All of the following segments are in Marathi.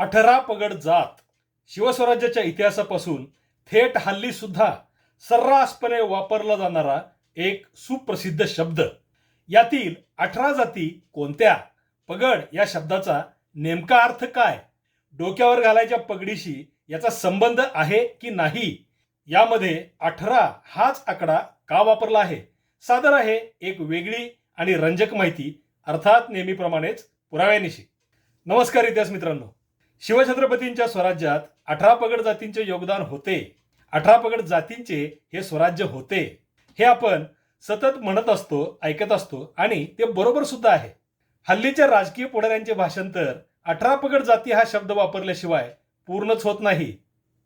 अठरा पगड जात शिवस्वराज्याच्या इतिहासापासून थेट हल्ली सुद्धा सर्रासपणे वापरला जाणारा एक सुप्रसिद्ध शब्द. यातील अठरा जाती कोणत्या? पगड या शब्दाचा नेमका अर्थ काय? डोक्यावर घालायच्या पगडीशी याचा संबंध आहे की नाही? यामध्ये अठरा हाच आकडा का वापरला आहे? सादर आहे एक वेगळी आणि रंजक माहिती अर्थात नेहमीप्रमाणेच पुराव्यानिशी. नमस्कार इतिहास मित्रांनो. शिवछत्रपतींच्या स्वराज्यात अठरा पगड जातींचे योगदान होते. अठरा पगड जातींचे हे स्वराज्य होते. हे आपण सतत म्हणत असतो ऐकत असतो आणि ते बरोबर सुद्धा आहे. हल्लीच्या राजकीय पुढाऱ्यांचे भाषांतर अठरा पगड जाती हा शब्द वापरल्याशिवाय पूर्णच होत नाही.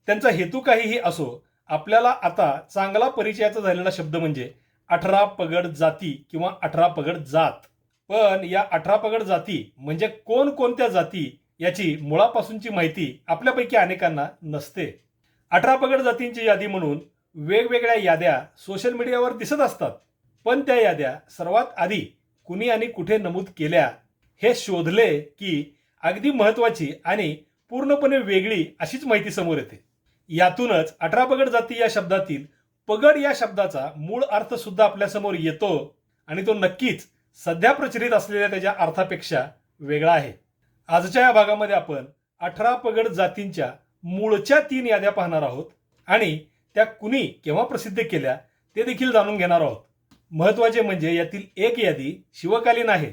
त्यांचा हेतू काहीही असो आपल्याला आता चांगला परिचयाचा झालेला शब्द म्हणजे अठरा पगड जाती किंवा अठरा पगड जात. पण या अठरा पगड जाती म्हणजे कोण कोणत्या जाती याची मुळापासूनची माहिती आपल्यापैकी अनेकांना नसते. अठरा पगड जातींची यादी म्हणून वेगवेगळ्या याद्या सोशल मीडियावर दिसत असतात. पण त्या याद्या सर्वात आधी कुणी आणि कुठे नमूद केल्या हे शोधले की अगदी महत्वाची आणि पूर्णपणे वेगळी अशीच माहिती समोर येते. यातूनच अठरा पगड जाती या शब्दातील पगड या शब्दाचा मूळ अर्थ सुद्धा आपल्यासमोर येतो आणि तो नक्कीच सध्या प्रचलित असलेल्या त्याच्या अर्थापेक्षा वेगळा आहे. आजच्या या भागामध्ये आपण अठरा पगड जातींच्या मूळच्या तीन याद्या पाहणार आहोत आणि त्या कुणी केव्हा प्रसिद्ध केल्या ते देखील जाणून घेणार आहोत. महत्त्वाचे म्हणजे यातील एक यादी शिवकालीन आहे.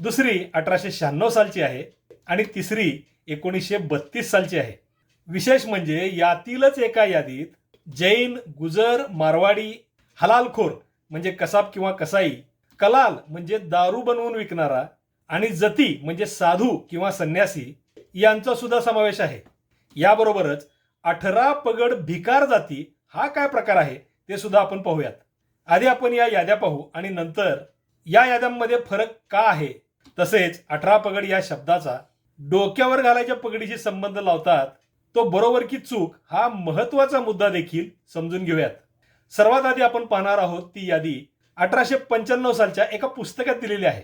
दुसरी अठराशे शहाण्णव सालची आहे आणि तिसरी एकोणीसशे बत्तीस सालची आहे. विशेष म्हणजे यातीलच एका यादीत जैन गुजर मारवाडी हलालखोर म्हणजे कसाब किंवा कसाई कलाल म्हणजे दारू बनवून विकणारा आणि जती म्हणजे साधू किंवा संन्यासी यांचा सुद्धा समावेश आहे. याबरोबरच अठरा पगड भिकार जाती हा काय प्रकार आहे ते सुद्धा आपण पाहूयात. आधी आपण या याद्या पाहू आणि नंतर या याद्यांमध्ये फरक का आहे? तसेच अठरा पगड या शब्दाचा डोक्यावर घालायच्या पगडीशी संबंध लावतात तो बरोबर की चूक हा महत्त्वाचा मुद्दा देखील समजून घेऊयात. सर्वात आधी आपण पाहणार आहोत ती यादी अठराशे पंच्याण्णव सालच्या एका पुस्तकात दिलेली आहे.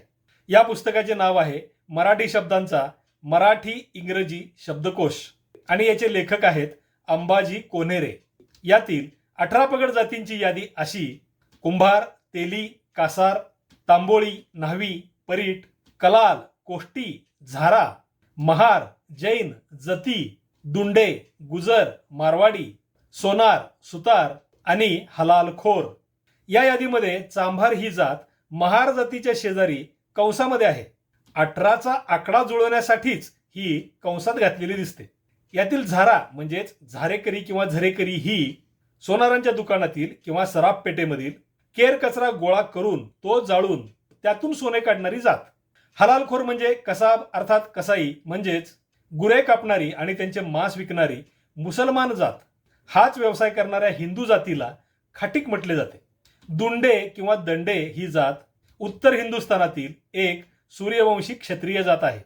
या पुस्तकाचे नाव आहे मराठी शब्दांचा मराठी इंग्रजी शब्दकोश. आणि याचे लेखक आहेत अंबाजी कोनेरे. यातील अठरा पगड जातींची यादी अशी कुंभार तेली कासार तांबोळी न्हावी परीट कलाल कोष्टी झारा महार जैन जती दुंडे गुजर मारवाडी सोनार सुतार आणि हलालखोर. या यादीमध्ये चांभार ही जात महार जातीच्या शेजारी कंसामध्ये आहे. अठराचा आकडा जुळवण्यासाठीच ही कंसात घातलेली दिसते. यातील झारा म्हणजेच झारेकरी किंवा झरेकरी ही सोनारांच्या दुकानातील किंवा सराफ पेठेमधील केर कचरा गोळा करून तो जाळून त्यातून सोने काढणारी जात. हलालखोर म्हणजे कसाब अर्थात कसाई म्हणजेच गुरे कापणारी आणि त्यांचे मांस विकणारी मुसलमान जात. हाच व्यवसाय करणाऱ्या हिंदू जातीला खाटीक म्हटले जाते. दुंडे किंवा दंडे ही जात उत्तर हिंदुस्थानातील एक सूर्यवंशी क्षत्रिय जात आहे.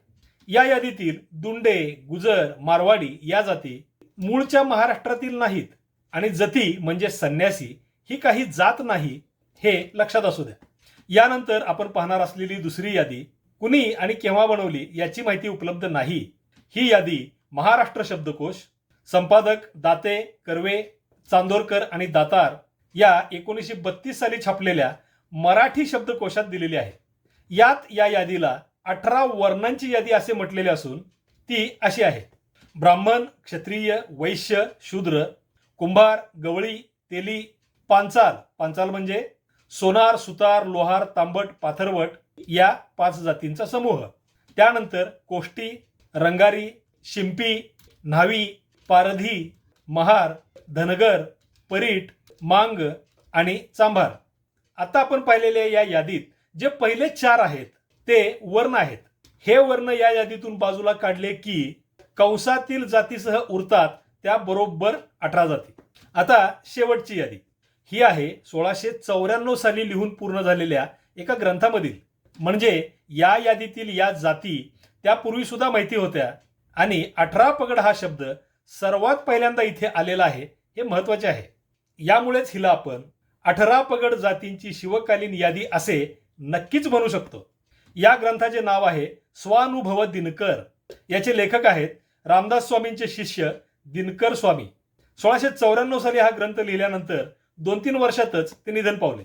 या यादीतील दुंडे गुजर मारवाडी या जाती मूळच्या महाराष्ट्रातील नाहीत आणि जती म्हणजे संन्यासी ही काही जात नाही हे लक्षात असू द्या. यानंतर आपण पाहणार असलेली दुसरी यादी कुणी आणि केव्हा बनवली याची माहिती उपलब्ध नाही. ही यादी महाराष्ट्र शब्दकोश संपादक दाते कर्वे चांदोरकर आणि दातार या एकोणीसशे बत्तीस साली छापलेल्या मराठी शब्दकोशात दिलेली आहे. यात या यादीला अठरा वर्णांची यादी असे म्हटलेले असून ती अशी आहे. ब्राह्मण क्षत्रिय वैश्य शूद्र कुंभार गवळी तेली पांचाल पांचाल म्हणजे सोनार सुतार लोहार तांबट पाथरवट या पाच जातींचा समूह. त्यानंतर कोष्टी रंगारी शिंपी न्हावी पारधी महार धनगर परीट मांग आणि चांभार. आता आपण पाहिलेल्या या यादीत जे पहिले चार आहेत ते वर्ण आहेत. हे वर्ण या यादीतून बाजूला काढले की कंसातील जातीसह उरतात त्या बरोबर अठरा जाती. आता शेवटची यादी. ही आहे सोळाशे चौऱ्याण्णव साली लिहून पूर्ण झालेल्या एका ग्रंथामधील. म्हणजे या यादीतील या जाती त्यापूर्वी सुद्धा माहिती होत्या. आणि अठरा पगड हा शब्द सर्वात पहिल्यांदा इथे आलेला आहे हे महत्त्वाचे आहे. यामुळेच हिला आपण अठरा पगड जातींची शिवकालीन यादी असे नक्कीच म्हणू शकतो. या ग्रंथाचे नाव आहे स्वानुभव दिनकर. याचे लेखक आहेत रामदास स्वामींचे शिष्य दिनकर स्वामी. सोळाशे चौऱ्याण्णव साली हा ग्रंथ लिहिल्यानंतर दोन तीन वर्षातच ते निधन पावले.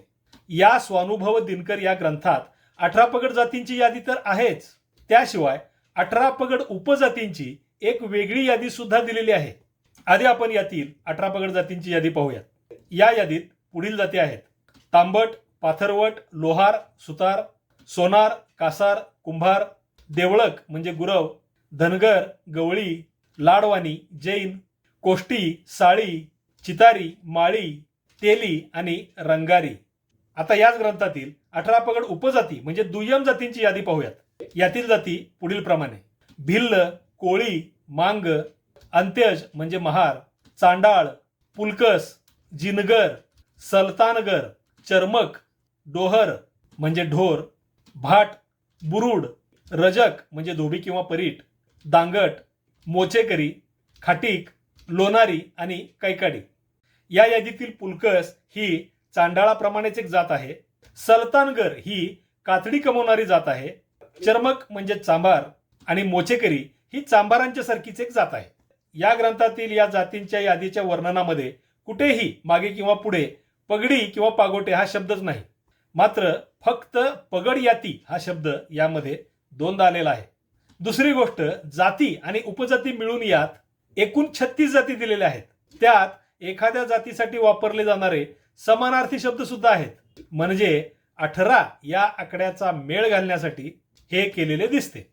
या स्वानुभव दिनकर या ग्रंथात अठरा पगड जातींची यादी तर आहेच. त्याशिवाय अठरा पगड उपजातींची एक वेगळी यादी सुद्धा दिलेली आहे. आधी आपण यातील अठरा पगड जातींची यादी पाहूयात. या यादीत पुढील जाती आहेत. तांबट पाथरवट लोहार सुतार सोनार कासार कुंभार देवळक म्हणजे गुरव धनगर गवळी लाडवाणी जैन कोष्टी साळी चितारी माळी तेली आणि रंगारी. आता याच ग्रंथातील अठरा पगड उपजाती म्हणजे दुय्यम जातींची यादी पाहूयात. यातील जाती पुढील प्रमाणे. भिल्ल कोळी मांग अंत्यज म्हणजे महार चांडाळ पुलकस जिनगर सलतानगर चर्मक डोहर म्हणजे ढोर भाट बुरुड रजक म्हणजे धोबी किंवा परीट दांगट मोचेकरी खाटीक लोणारी आणि कैकाडी. या यादीतील पुलकस ही चांडाळाप्रमाणेच एक जात आहे. सलतानगर ही कातडी कमवणारी जात आहे. चर्मक म्हणजे चांभार आणि मोचेकरी ही चांभारांच्या सारखीच एक जात आहे. या ग्रंथातील या जातींच्या यादीच्या वर्णनामध्ये कुठेही मागे किंवा पुढे पगडी किंवा पागोटे हा शब्दच नाही. मात्र फक्त पगड याती हा शब्द यामध्ये दोनदा आलेला आहे. दुसरी गोष्ट जाती आणि उपजाती मिळून यात एकूण छत्तीस जाती दिलेल्या आहेत. त्यात एखाद्या जातीसाठी वापरले जाणारे समानार्थी शब्द सुद्धा आहेत. म्हणजे अठरा या आकड्याचा मेळ घालण्यासाठी हे केलेले दिसते.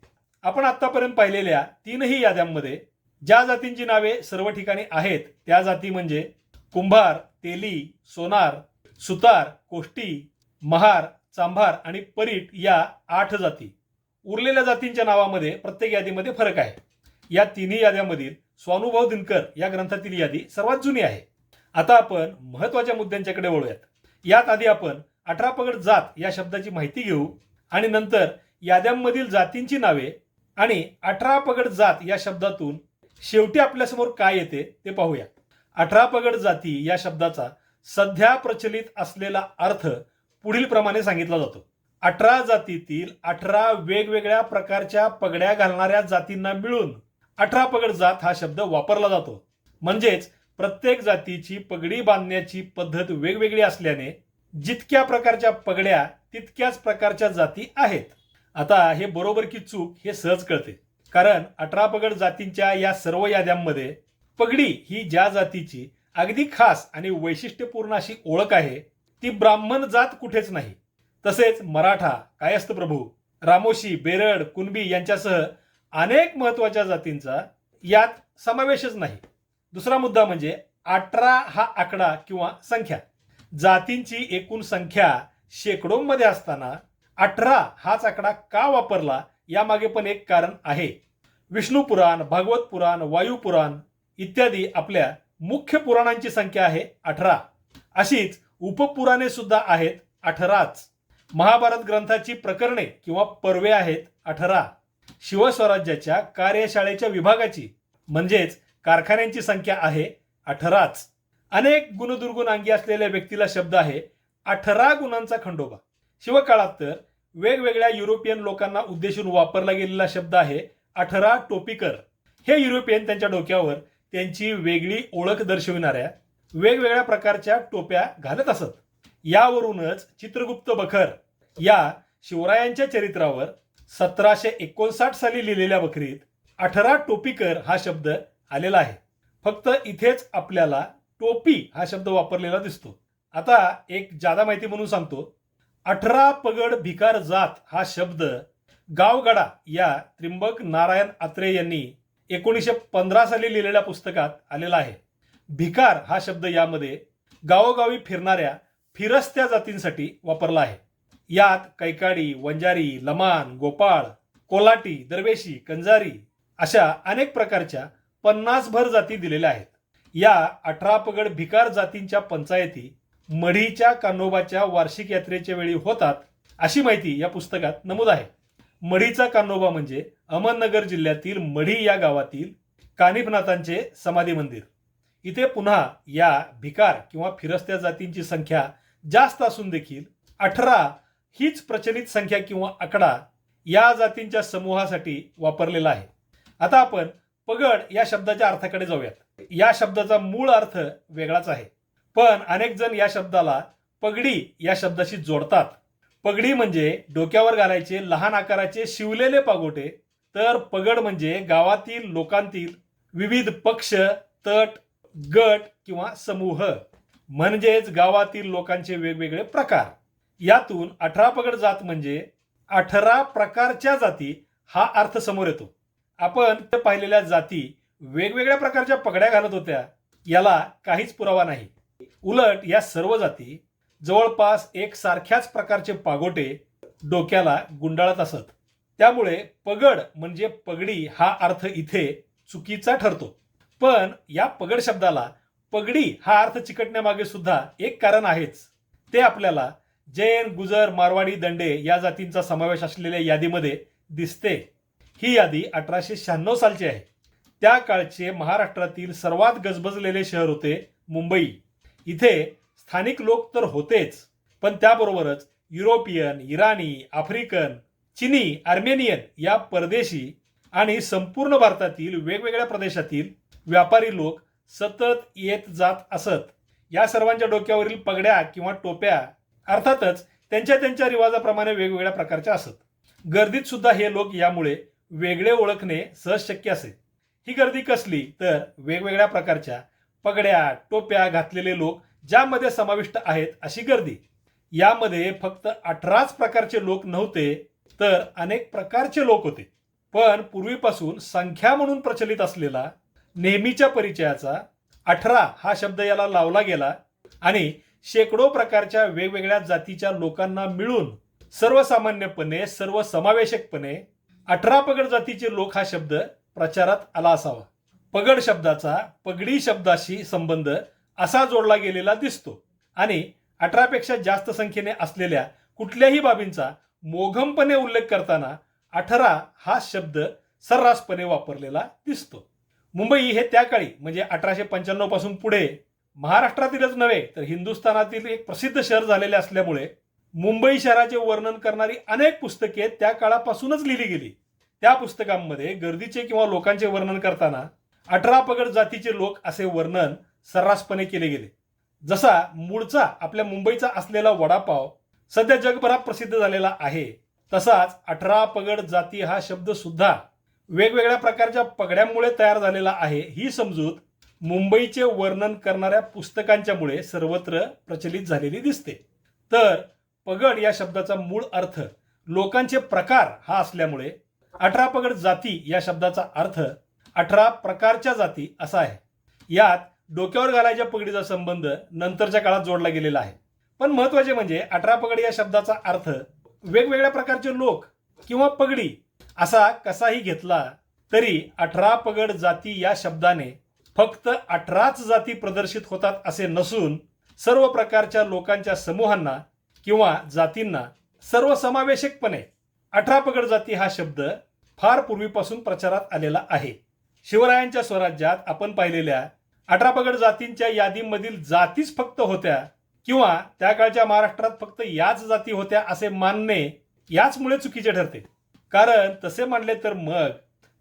आपण आतापर्यंत पाहिलेल्या तीनही याद्यांमध्ये ज्या जातींची नावे सर्व ठिकाणी आहेत त्या जाती म्हणजे कुंभार तेली सोनार सुतार कोष्टी महार चांभार आणि परीट या आठ जाती. उरलेल्या जातींच्या नावामध्ये प्रत्येक यादीमध्ये फरक आहे. या तिन्ही याद्यांमधील स्वानुभव दिनकर या ग्रंथातील यादी सर्वात जुनी आहे. आता आपण महत्त्वाच्या मुद्द्यांच्याकडे वळूयात. यात आधी आपण अठरा पगड जात या शब्दाची माहिती घेऊ आणि नंतर याद्यांमधील जातींची नावे आणि अठरा पगड जात या शब्दातून शेवटी आपल्यासमोर काय येते ते पाहूया. अठरा पगड जाती या शब्दाचा सध्या प्रचलित असलेला अर्थ पुढील प्रमाणे सांगितला जातो. अठरा जातीतील अठरा वेगवेगळ्या प्रकारच्या पगड्या घालणाऱ्या जातींना मिळून अठरा पगड जात हा शब्द वापरला जातो. म्हणजेच प्रत्येक जातीची पगडी बांधण्याची पद्धत वेगवेगळी असल्याने जितक्या प्रकारच्या पगड्या तितक्याच प्रकारच्या जाती आहेत. आता हे बरोबर की चूक हे सहज कळते. कारण अठरा पगड जातींच्या या सर्व याद्यांमध्ये पगडी ही ज्या जातीची अगदी खास आणि वैशिष्ट्यपूर्ण अशी ओळख आहे ती ब्राह्मण जात कुठेच नाही. तसेच मराठा कायस्थ प्रभू रामोशी बेरड कुणबी यांच्यासह अनेक महत्त्वाच्या जातींचा यात समावेशच नाही. दुसरा मुद्दा म्हणजे अठरा हा आकडा किंवा संख्या. जातींची एकूण संख्या शेकडोंमध्ये असताना अठरा हाच आकडा का वापरला यामागे पण एक कारण आहे. विष्णू पुराण भागवत पुराण वायू पुराण इत्यादी आपल्या मुख्य पुराणांची संख्या आहे अठरा. अशीच उपपुराणे सुद्धा आहेत अठराच. महाभारत ग्रंथाची प्रकरणे किंवा पर्वे आहेत अठरा. शिवस्वराज्याच्या कार्यशाळेच्या विभागाची म्हणजेच कारखान्यांची संख्या आहे अठराच. अनेक गुणदुर्गुण अंगी असलेल्या व्यक्तीला शब्द आहे अठरा गुणांचा खंडोबा. शिवकाळात तर वेगवेगळ्या युरोपियन लोकांना उद्देशून वापरला गेलेला शब्द आहे अठरा टोपीकर. हे युरोपियन त्यांच्या डोक्यावर त्यांची वेगळी ओळख दर्शविणाऱ्या वेगवेगळ्या प्रकारच्या टोप्या घालत असत. यावरूनच चित्रगुप्त बखर या शिवरायांच्या चरित्रावर सतराशे एकोणसाठ साली लिहिलेल्या बखरीत अठरा टोपीकर हा शब्द आलेला आहे. फक्त इथेच आपल्याला टोपी हा शब्द वापरलेला दिसतो. आता एक जादा माहिती म्हणून सांगतो. अठरा पगड भिकार जात हा शब्द गावगडा या त्रिंबक नारायण आत्रे यांनी एकोणीसशे पंधरा साली लिहिलेल्या पुस्तकात आलेला आहे. भिकार हा शब्द यामध्ये गावोगावी फिरणाऱ्या फिरस्त्या जातींसाठी वापरला आहे. यात कैकाडी वंजारी लमान गोपाळ कोलाटी दरवेशी कंजारी अशा अनेक प्रकारच्या पन्नासभर जाती दिलेल्या आहेत. या अठरा पगड भिकार जातींच्या पंचायती मढीच्या कान्होबाच्या वार्षिक यात्रेच्या वेळी होतात अशी माहिती या पुस्तकात नमूद आहे. मढीचा कान्होबा म्हणजे अहमदनगर जिल्ह्यातील मढी या गावातील कानिफनाथांचे समाधी मंदिर. इथे पुन्हा या भिकार किंवा फिरस्त्या जातींची संख्या जास्त असून देखील अठरा हीच प्रचलित संख्या किंवा आकडा या जातींच्या समूहासाठी वापरलेला आहे. आता आपण पगड या शब्दाच्या अर्थाकडे जाऊयात. या शब्दाचा मूळ अर्थ वेगळाच आहे. पण अनेक जण या शब्दाला पगडी या शब्दाशी जोडतात. पगडी म्हणजे डोक्यावर घालायचे लहान आकाराचे शिवलेले पागोटे तर पगड म्हणजे गावातील लोकांतील विविध पक्ष तट गट किंवा समूह म्हणजेच गावातील लोकांचे वेगवेगळे प्रकार. यातून अठरा पगड जात म्हणजे अठरा प्रकारच्या जाती हा अर्थ समोर येतो. आपण पाहिलेल्या जाती वेगवेगळ्या प्रकारच्या पगड्या घालत होत्या. याला काहीच पुरावा नाही. उलट या सर्व जाती जवळपास एक सारख्याच प्रकारचे पागोटे डोक्याला गुंडाळत असत. त्यामुळे पगड म्हणजे पगडी हा अर्थ इथे चुकीचा ठरतो. पण या पगड शब्दाला पगडी हा अर्थ चिकटण्यामागे सुद्धा एक कारण आहेच. ते आपल्याला जैन गुजर मारवाडी दंडे या जातींचा समावेश असलेल्या यादीमध्ये दिसते. ही यादी अठराशे शहाण्णव सालची आहे. त्या काळचे महाराष्ट्रातील सर्वात गजबजलेले शहर होते मुंबई. इथे स्थानिक लोक तर होतेच पण त्याबरोबरच युरोपियन इराणी आफ्रिकन चिनी आर्मेनियन या परदेशी आणि संपूर्ण भारतातील वेगवेगळ्या प्रदेशातील व्यापारी लोक सतत येत जात असत. या सर्वांच्या डोक्यावरील पगड्या किंवा टोप्या अर्थातच त्यांच्या त्यांच्या रिवाजाप्रमाणे वेगवेगळ्या प्रकारच्या असत. गर्दीत सुद्धा हे लोक यामुळे वेगळे ओळखणे सहज शक्य असे. ही गर्दी कसली तर वेगवेगळ्या प्रकारच्या पगड्या टोप्या घातलेले लोक ज्यामध्ये समाविष्ट आहेत अशी गर्दी. यामध्ये फक्त अठराच प्रकारचे लोक नव्हते तर अनेक प्रकारचे लोक होते. पण पूर्वीपासून संख्या म्हणून प्रचलित असलेला नेहमीच्या परिचयाचा अठरा हा शब्द याला लावला गेला आणि शेकडो प्रकारच्या वेगवेगळ्या जातीच्या लोकांना मिळून सर्वसामान्यपणे सर्वसमावेशकपणे अठरा पगड जातीचे लोक हा शब्द प्रचारात आला असावा. पगड शब्दाचा पगडी शब्दाशी संबंध असा जोडला गेलेला दिसतो आणि अठरापेक्षा जास्त संख्येने असलेल्या कुठल्याही बाबींचा मोघमपणे उल्लेख करताना अठरा हा शब्द सर्रासपणे वापरलेला दिसतो. मुंबई हे त्या काळी म्हणजे अठराशे पंच्याण्णवपासून पुढे महाराष्ट्रातीलच नव्हे तर हिंदुस्थानातील एक प्रसिद्ध शहर झालेले असल्यामुळे मुंबई शहराचे वर्णन करणारी अनेक पुस्तके त्या काळापासूनच लिहिली गेली. त्या पुस्तकांमध्ये गर्दीचे किंवा लोकांचे वर्णन करताना अठरा पगड जातीचे लोक असे वर्णन सर्रासपणे केले गेले. जसा मूळचा आपल्या मुंबईचा असलेला वडापाव सध्या जगभरात प्रसिद्ध झालेला आहे. तसाच अठरा पगड जाती हा शब्द सुद्धा वेगवेगळ्या प्रकारच्या पगड्यांमुळे तयार झालेला आहे. ही समजूत मुंबईचे वर्णन करणाऱ्या पुस्तकांच्यामुळे सर्वत्र प्रचलित झालेली दिसते. तर पगड या शब्दाचा मूळ अर्थ लोकांचे प्रकार हा असल्यामुळे अठरा पगड जाती या शब्दाचा अर्थ अठरा प्रकारच्या जाती असा आहे. यात डोक्यावर घालायच्या पगडीचा संबंध नंतरच्या काळात जोडला गेलेला आहे. पण महत्त्वाचे म्हणजे अठरा पगड या शब्दाचा अर्थ वेगवेगळ्या प्रकारचे लोक किंवा पगडी असा कसाही घेतला तरी अठरा पगड जाती या शब्दाने फक्त अठराच जाती प्रदर्शित होतात असे नसून सर्व प्रकारच्या लोकांच्या समूहांना किंवा जातींना सर्वसमावेशकपणे अठरा पगड जाती हा शब्द फार पूर्वीपासून प्रचारात आलेला आहे. शिवरायांच्या स्वराज्यात आपण पाहिलेल्या अठरा पगड जातींच्या यादीमधील जातीच फक्त होत्या किंवा त्या काळच्या महाराष्ट्रात फक्त याच जाती होत्या असे मानणे याचमुळे चुकीचे ठरते. कारण तसे मानले तर मग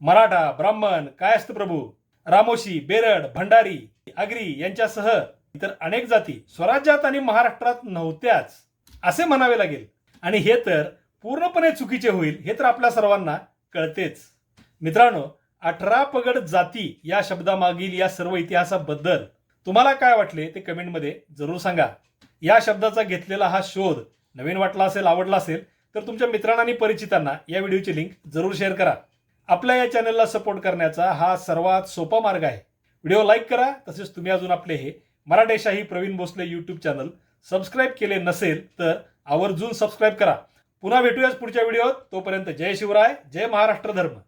मराठा ब्राह्मण कायस्थ प्रभू रामोशी बेरड भंडारी आगरी यांच्यासह इतर अनेक जाती स्वराज्यात आणि महाराष्ट्रात नव्हत्याच असे म्हणावे लागेल. आणि हे तर पूर्णपणे चुकीचे होईल हे तर आपल्या सर्वांना कळतेच. मित्रांनो अठरा पगड जाती या शब्दामागील या सर्व इतिहासाबद्दल तुम्हाला काय वाटले ते कमेंटमध्ये जरूर सांगा. या शब्दाचा घेतलेला हा शोध नवीन वाटला असेल आवडला असेल तर तुमच्या मित्रांना आणि परिचितांना या व्हिडिओची लिंक जरूर शेअर करा. आपल्या या चॅनलला सपोर्ट करण्याचा हा सर्वात सोपा मार्ग आहे. व्हिडिओ लाईक करा तसेच तुम्ही अजून आपले हे Maratheshahi Pravin Bhosale YouTube channel subscribe केले नसेल तर आवर्जून सबस्क्राईब करा. पुन्हा भेटूयाच पुढच्या व्हिडिओत. तोपर्यंत जय शिवराय जय महाराष्ट्र धर्म.